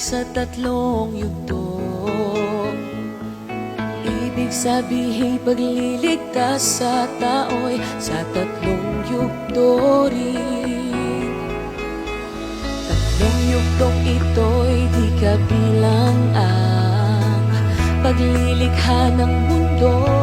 sa tatlong yugto. Ibig sabihin pagliligtas sa tao'y sa tatlong yugto rin. Tatlong yugtong ito'y di kabilang ang paglilikha ng mundo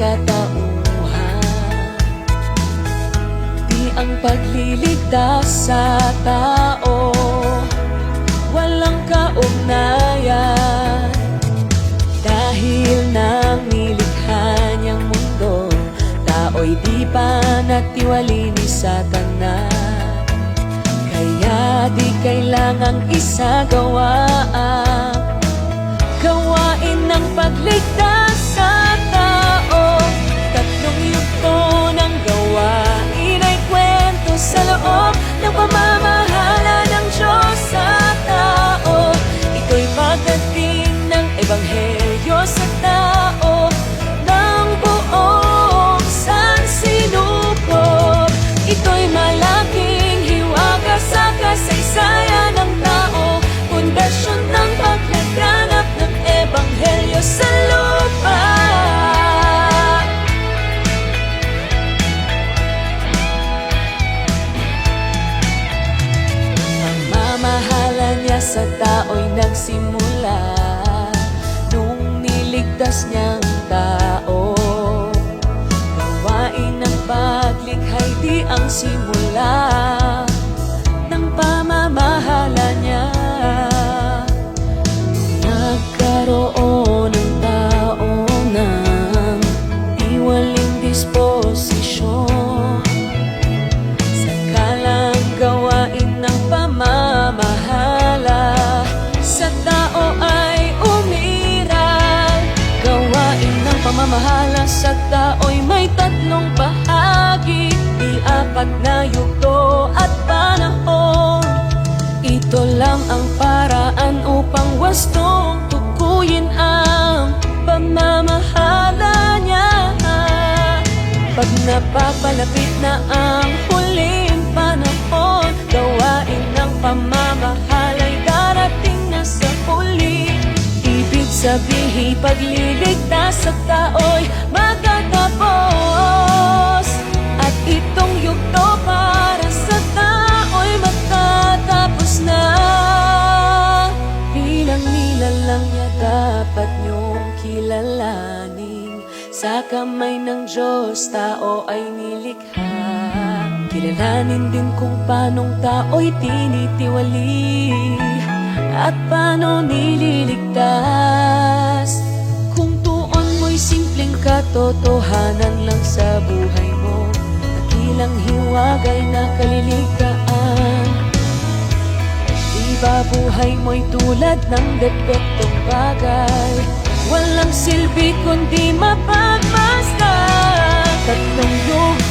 sangkatauhan Di ang pagliligtas sa tao. Walang kaugnayan. Dahil nang nilikha niyang mundo Tao'y di pa natiwali ni Satanas Kaya di kailangang isagawa. Gawain ng pagligtas sa tao'y nagsimula Nung niligtas niyang tao. Gawain ng paglikhay di ang simula sa tao'y may tatlong bahagi. Di apat na yugto at panahon. Ito lang ang paraan upang wastong tukuyin ang pamamahala niya. Pag napapalapit na ang huling panahon Gawain ng pamamahalay Ibig sabihin pagliligtas sa tao'y magtatapos At itong yugto para sa tao'y matatapos na. Bilang nilalang niya dapat niyong kilalanin. Sa kamay ng Diyos tao ay nilikha. Kilalanin din kung paanong tao'y tinitiwali At paano nililigtas? Kung tuon mo'y simpleng katotohanan lang sa buhay mo Nakilang hiwagay na kaliligtaan Di ba buhay mo'y tulad ng depektong bagay? Walang silbi kundi mapagmasdan. Tatlong yugto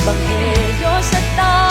Ebanghelyo sa tao.